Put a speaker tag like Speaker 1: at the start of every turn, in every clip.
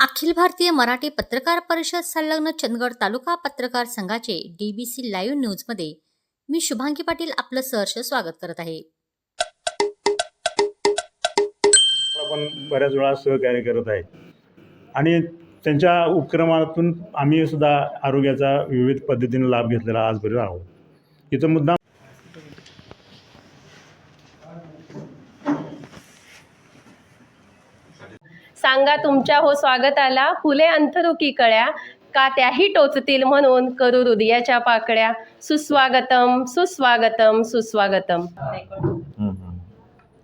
Speaker 1: अखिल भारतीय मराठी पत्रकार परिषद संलग्न चंदगड तालुका पत्रकार संघाचे डीबीसी लाईव्ह न्यूजमध्ये मी शुभांगी पाटील आपलं सहर्ष स्वागत करत आहे.
Speaker 2: पण बऱ्याच वेळा सहकार्य करत आहे आणि त्यांच्या उपक्रमातून आम्ही सुद्धा आरोग्याचा विविध पद्धतीने लाभ घेतलेला आजपर्यंत आहोत. इथं मुद्दा
Speaker 3: सांगा तुमच्या हो स्वागताला फुले अंथरुकी कळ्या का त्याही टोचतील म्हणून करू हृदयाच्या पाकड्या सुस्वागतम सुस्वागतम सुस्वागतम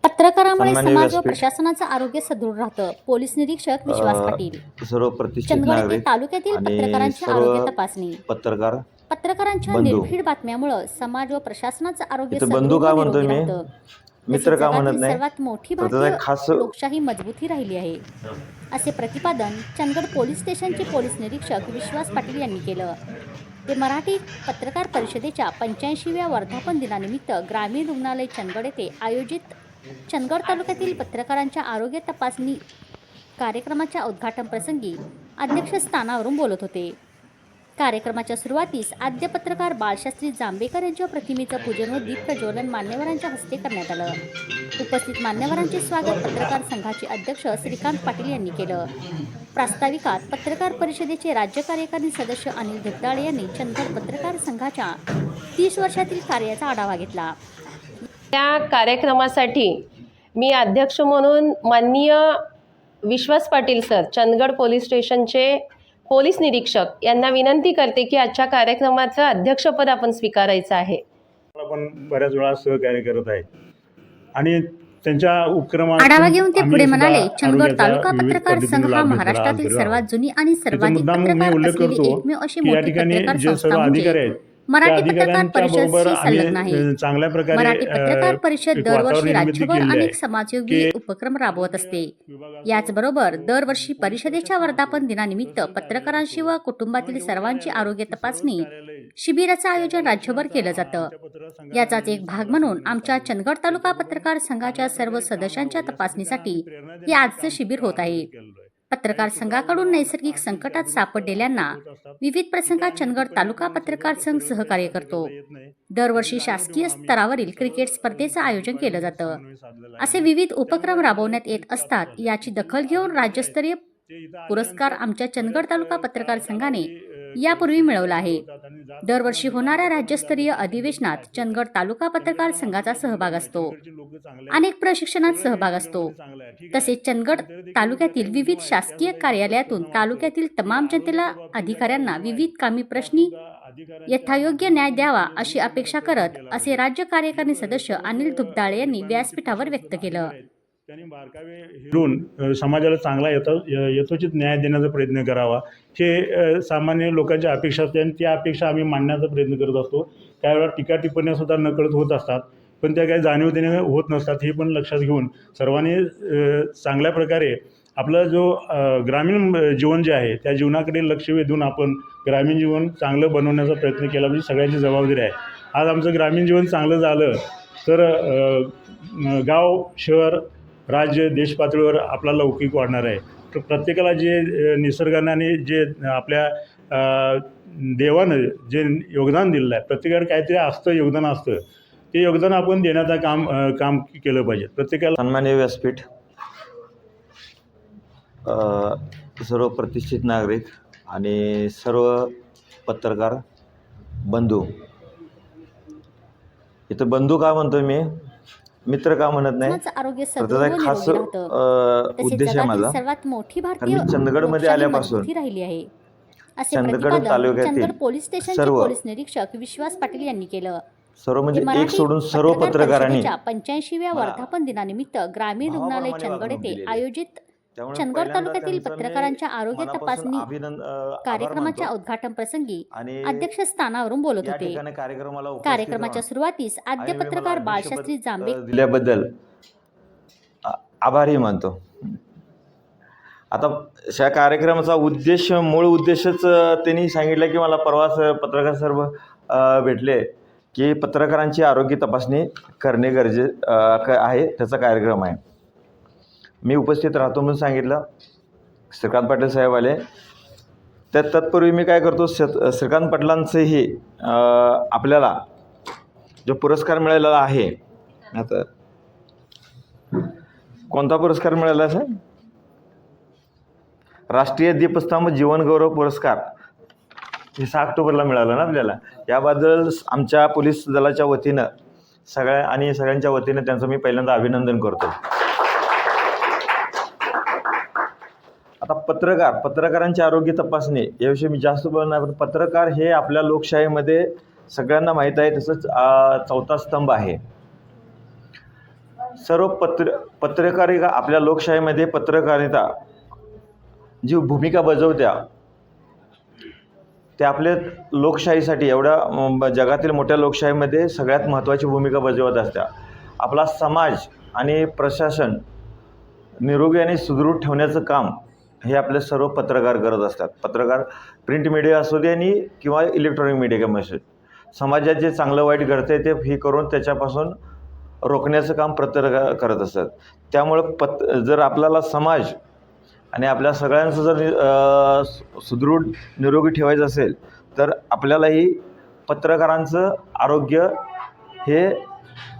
Speaker 1: पत्रकारामुळे समाज व. प्रशासनाचं आरोग्य सदृढ राहतं पोलीस निरीक्षक विश्वास पाटील
Speaker 4: सर्व
Speaker 1: चंदगड तालुक्यातील पत्रकारांची आरोग्य तपासणी
Speaker 4: पत्रकार
Speaker 1: पत्रकारांच्या
Speaker 4: बंधू.
Speaker 1: निर्भीड बातम्यामुळं समाज व प्रशासनाचं आरोग्य
Speaker 4: इथं
Speaker 1: सदृढ
Speaker 4: बंधू का
Speaker 1: व
Speaker 4: म्हणतोय
Speaker 1: निरोगी
Speaker 4: मी?
Speaker 1: राहतं.
Speaker 4: मित्र का म्हणत नाही?
Speaker 1: सर्वात मोठी भारतीय
Speaker 4: खास
Speaker 1: लोकशाही मजबूती राहिली आहे. असे प्रतिपादन चंदगड पोलीस स्टेशनचे पोलीस निरीक्षक विश्वास पाटील यांनी केलं. ते मराठी पत्रकार परिषदेच्या पंच्याऐंशीव्या वर्धापन दिनानिमित्त ग्रामीण रुग्णालय चंदगड येथे आयोजित चंदगड तालुक्यातील पत्रकारांच्या आरोग्य तपासणी कार्यक्रमाच्या उद्घाटन प्रसंगी अध्यक्षस्थानावरून बोलत होते. कार्यक्रमाच्या सुरुवातीस आद्य पत्रकार बाळशास्त्री जांभेकर यांच्या प्रतिमेचं पूजन व दीप प्रज्वलन मान्यवरांच्या हस्ते करण्यात आलं. उपस्थित मान्यवरांचे स्वागत पत्रकार संघाचे अध्यक्ष श्रीकांत पाटील यांनी केलं. प्रास्ताविकात पत्रकार परिषदेचे राज्य कार्यकारी सदस्य अनिल धुपदाळे यांनी चंदगड पत्रकार संघाच्या तीस वर्षातील कार्याचा आढावा घेतला.
Speaker 3: त्या कार्यक्रमासाठी मी अध्यक्ष म्हणून माननीय विश्वास पाटील सर चंदगड पोलीस स्टेशनचे पोलीस निरीक्षक यांना विनंती करते की आजच्या कार्यक्रमाचं अध्यक्षपद आपण स्वीकारायचं आहे.
Speaker 2: पण बऱ्याच वेळा सहकार्य करत आहे आणि त्यांच्या उपक्रमात
Speaker 1: आढावा घेऊन ते पुढे म्हणाले चंदगड तालुका पत्रकार संघ हा महाराष्ट्रातील सर्वात जुनी आणि सर्वाधिक पत्रकार
Speaker 2: उल्लेख
Speaker 1: असलेली
Speaker 2: करतो
Speaker 1: एकमेव अशी मोठी
Speaker 2: ठिकाणी
Speaker 1: पत्रकार
Speaker 2: जे
Speaker 1: संस्था
Speaker 2: सर्व
Speaker 1: म्हणजे
Speaker 2: अधिकारी आहेत त्या
Speaker 1: मराठी पत्रकार परिषद संलग्न आहे.
Speaker 2: चांगल्या प्रकारे
Speaker 1: मराठी पत्रकार परिषद दरवर्षी राज्यभर. अनेक समाजयोगी उपक्रम राबवत असते. याचबरोबर दरवर्षी परिषदेच्या वर्धापन दिनानिमित्त पत्रकारांशी व कुटुंबातील सर्वांची आरोग्य तपासणी शिबिराचं आयोजन राज्यभर केलं जातं. याचाच एक भाग म्हणून आमच्या चंदगड तालुका पत्रकार संघाच्या सर्व सदस्यांच्या तपासणीसाठी हे आजचं शिबिर होत आहे. पत्रकार संघाकडून नैसर्गिक संकटात सापडलेल्यांना विविध प्रसंगात चंदगड तालुका पत्रकार संघ सहकार्य करतो. दरवर्षी शासकीय स्तरावरील क्रिकेट स्पर्धेचं आयोजन केलं जातं. असे विविध उपक्रम राबवण्यात येत असतात याची दखल घेऊन राज्यस्तरीय पुरस्कार आमच्या चंदगड तालुका पत्रकार संघाने यापूर्वी मिळवला आहे. दरवर्षी होणाऱ्या राज्यस्तरीय अधिवेशनात चंदगड तालुका पत्रकार संघाचा सहभाग असतो. अनेक प्रशिक्षणात सहभाग असतो. तसेच चंदगड तालुक्यातील विविध शासकीय कार्यालयातून तालुक्यातील तमाम जनतेला अधिकाऱ्यांना विविध कामी प्रश्नी यथायोग्य न्याय द्यावा अशी अपेक्षा करत असे राज्य कार्यकारिणी सदस्य अनिल धुपदाळे यांनी व्यासपीठावर व्यक्त केलं.
Speaker 2: त्यांनी बारकावे हिरून समाजाला चांगला यथो य- यथोचित न्याय देण्याचा प्रयत्न करावा. हे सामान्य लोकांच्या अपेक्षा असते आणि त्या अपेक्षा आम्ही मांडण्याचा प्रयत्न करत असतो. काही वेळा टीका टिप्पण्यासुद्धा नकळत होत असतात. पण त्या काही जाणीवतेने होत नसतात हे पण लक्षात घेऊन सर्वांनी चांगल्या प्रकारे आपला जो ग्रामीण जीवन जे आहे त्या जीवनाकडे लक्ष वेधून आपण ग्रामीण जीवन चांगलं बनवण्याचा प्रयत्न केला. म्हणजे सगळ्यांची जबाबदारी आहे. आज आमचं ग्रामीण जीवन चांगलं झालं तर गाव शहर राज्य देशपातळीवर आपला लौकिक वाढणार आहे. तर प्रत्येकाला जे निसर्गाने आणि जे आपल्या देवानं जे योगदान दिलेलं आहे प्रत्येकावर काहीतरी असतं योगदान असतं. ते योगदान आपण देण्याचं काम काम केलं पाहिजे. प्रत्येकाला
Speaker 4: सन्मान्य व्यासपीठ सर्व प्रतिष्ठित नागरिक आणि सर्व पत्रकार बंधू. इथं बंधू का म्हणतो मी? मित्र का म्हणत नाही.
Speaker 1: आरोग्य
Speaker 4: तर त्याचा खास
Speaker 1: निरोगी राहतं.
Speaker 4: अ,
Speaker 1: तसेच
Speaker 4: उद्देश आहे
Speaker 1: जगातील
Speaker 4: माझा.
Speaker 1: सर्वात मोठी भारतीय
Speaker 4: मी चंदगडमध्ये
Speaker 1: लोकशाही
Speaker 4: आल्यापासून
Speaker 1: मजबूती राहिली आहे. असे
Speaker 4: चंदगड
Speaker 1: प्रतिपादन
Speaker 4: तालुक्यातील
Speaker 1: चंदगड पोलीस स्टेशनचे
Speaker 4: सर्व-
Speaker 1: पोलीस निरीक्षक विश्वास पाटील यांनी केलं.
Speaker 4: सर्व
Speaker 1: ते
Speaker 4: म्हणजे एक
Speaker 1: मराठी
Speaker 4: सोडून सर्व
Speaker 1: पत्रकार
Speaker 4: पत्रकारांनी
Speaker 1: पंच्याऐंशीव्या वर्धापन दिनानिमित्त ग्रामीण रुग्णालय चंदगड
Speaker 4: वागणूक
Speaker 1: येथे
Speaker 4: दिलेली.
Speaker 1: आयोजित चंदगड तालुक्यातील पत्रकारांच्या आरोग्य तपासणी कार्यक्रमाच्या. उद्घाटन प्रसंगी
Speaker 4: आणि
Speaker 1: अध्यक्षस्थानावरून बोलत होते. कार्यक्रमाच्या सुरुवातीस आद्य पत्रकार बाळशास्त्री
Speaker 4: अ, दिल्याबद्दल आभारी मानतो. आता ह्या कार्यक्रमाचा उद्देश मूळ उद्देशच त्यांनी सांगितलं की मला परवाच पत्रकार सर्व भेटले की पत्रकारांची आरोग्य तपासणी करणे गरजे आहे. त्याचा कार्यक्रम आहे. मी उपस्थित राहतो म्हणून सांगितलं. श्रीकांत पाटील साहेब आले त्या तत्पूर्वी मी काय करतो श श्रीकांत पाटलांचंही आपल्याला जो पुरस्कार मिळालेला आहे आता कोणता पुरस्कार मिळाला सर राष्ट्रीय दीपस्तंभ जीवनगौरव पुरस्कार. हे सहा ऑक्टोबरला मिळालं ना आपल्याला. याबद्दल आमच्या पोलीस दलाच्या वतीनं सगळ्या आणि सगळ्यांच्या वतीनं त्यांचं मी पहिल्यांदा अभिनंदन करतो. आता पत्रकार पत्रकारांची आरोग्य तपासणी याविषयी मी जास्त बोलणार पण पत्रकार हे आपल्या लोकशाहीमध्ये सगळ्यांना माहीत आहे तसंच चौथा स्तंभ आहे. सर्व पत्र पत्रकारिता आपल्या लोकशाहीमध्ये पत्रकारिता जी भूमिका बजावत्या ते आपल्या लोकशाहीसाठी एवढ्या जगातील मोठ्या लोकशाहीमध्ये सगळ्यात महत्त्वाची भूमिका बजावत असत्या. आपला समाज आणि प्रशासन निरोगी आणि सुदृढ ठेवण्याचं काम हे आपले सर्व पत्रकार करत असतात. पत्रकार प्रिंट मीडिया असू दे आणि किंवा इलेक्ट्रॉनिक मीडिया असू दे. समाजात जे चांगलं वाईट घडते ते हे करून त्याच्यापासून रोखण्याचं काम पत्रकार करत असतात. त्यामुळं पत जर आपल्याला समाज आणि आपल्या सगळ्यांचं जर नि- सुदृढ निरोगी ठेवायचं असेल तर आपल्यालाही पत्रकारांचं आरोग्य हे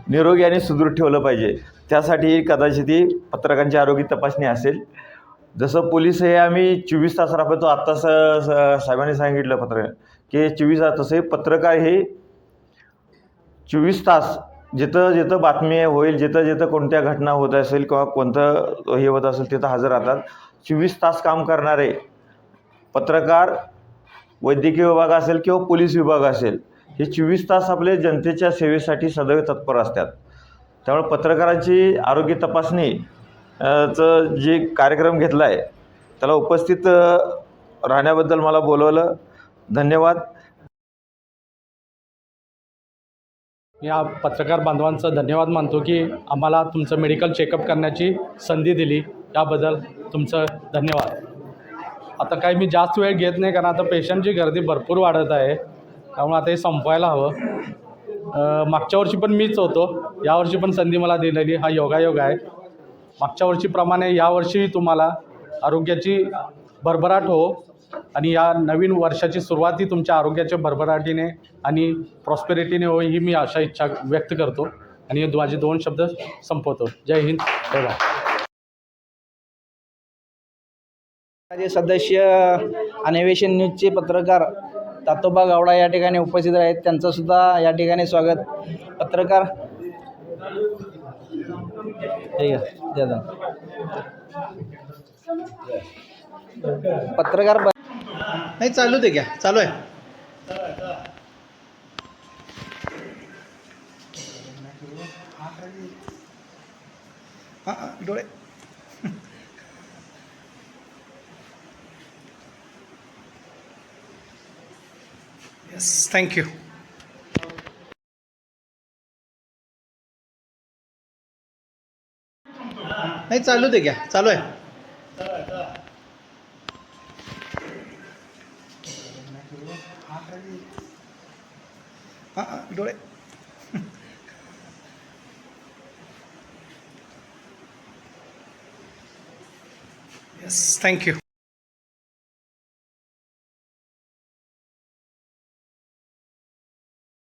Speaker 4: निरोगी आणि सुदृढ ठेवलं पाहिजे. त्यासाठी कदाचित ही पत्रकारांची आरोग्य तपासणी असेल. जसं पोलीस हे आम्ही चोवीस तास राबवतो आत्ता स स- साहेबांनी सांगितलं पत्रकार की चोवीस तास तसे पत्रकार हे चोवीस तास जिथं जिथं बातमी होईल जिथं जिथं कोणत्या घटना होत असेल किंवा कोणतं हे होत असेल तिथं हजर राहतात. चोवीस तास काम करणारे पत्रकार वैद्यकीय विभाग असेल किंवा पोलीस विभाग असेल हे चोवीस तास आपले जनतेच्या सेवेसाठी सदैव तत्पर असतात. त्यामुळे पत्रकारांची आरोग्य तपासणी चं जे कार्यक्रम घेतला आहे त्याला उपस्थित राहण्याबद्दल मला बोलवलं. धन्यवाद.
Speaker 5: मी या पत्रकार बांधवांचं धन्यवाद मानतो की आम्हाला तुमचं मेडिकल चेकअप करण्याची संधी दिली. याबद्दल तुमचं धन्यवाद. आता काही मी जास्त वेळ घेत नाही कारण आता पेशंटची गर्दी भरपूर वाढत आहे. त्यामुळे आता हे संपवायला हवं. मागच्या वर्षी पण मीच होतो. यावर्षी पण संधी मला दिलेली. हा योगायोग आहे. मागच्या वर्षीप्रमाणे यावर्षी तुम्हाला आरोग्याची भरभराट हो आणि या नवीन वर्षाची सुरुवात ही तुमच्या आरोग्याच्या भरभराटीने आणि प्रॉस्पेरिटीने हो ही मी अशा इच्छा व्यक्त करतो. आणि हे माझे दोन शब्द संपवतो. जय हिंद. जय भारत.
Speaker 6: माझे सदस्य अनिवेशन न्यूजचे पत्रकार तातोबा गावडा या ठिकाणी उपस्थित आहेत. त्यांचंसुद्धा या ठिकाणी स्वागत. पत्रकार ठीक आहे द्या द्या. पत्रकार ब- नाही चालू दे घ्या चालू आहे हां हां, डोळे येस थँक्यू नाही चालू दे घ्या. चालू आहे. हां डोळे. Yes thank you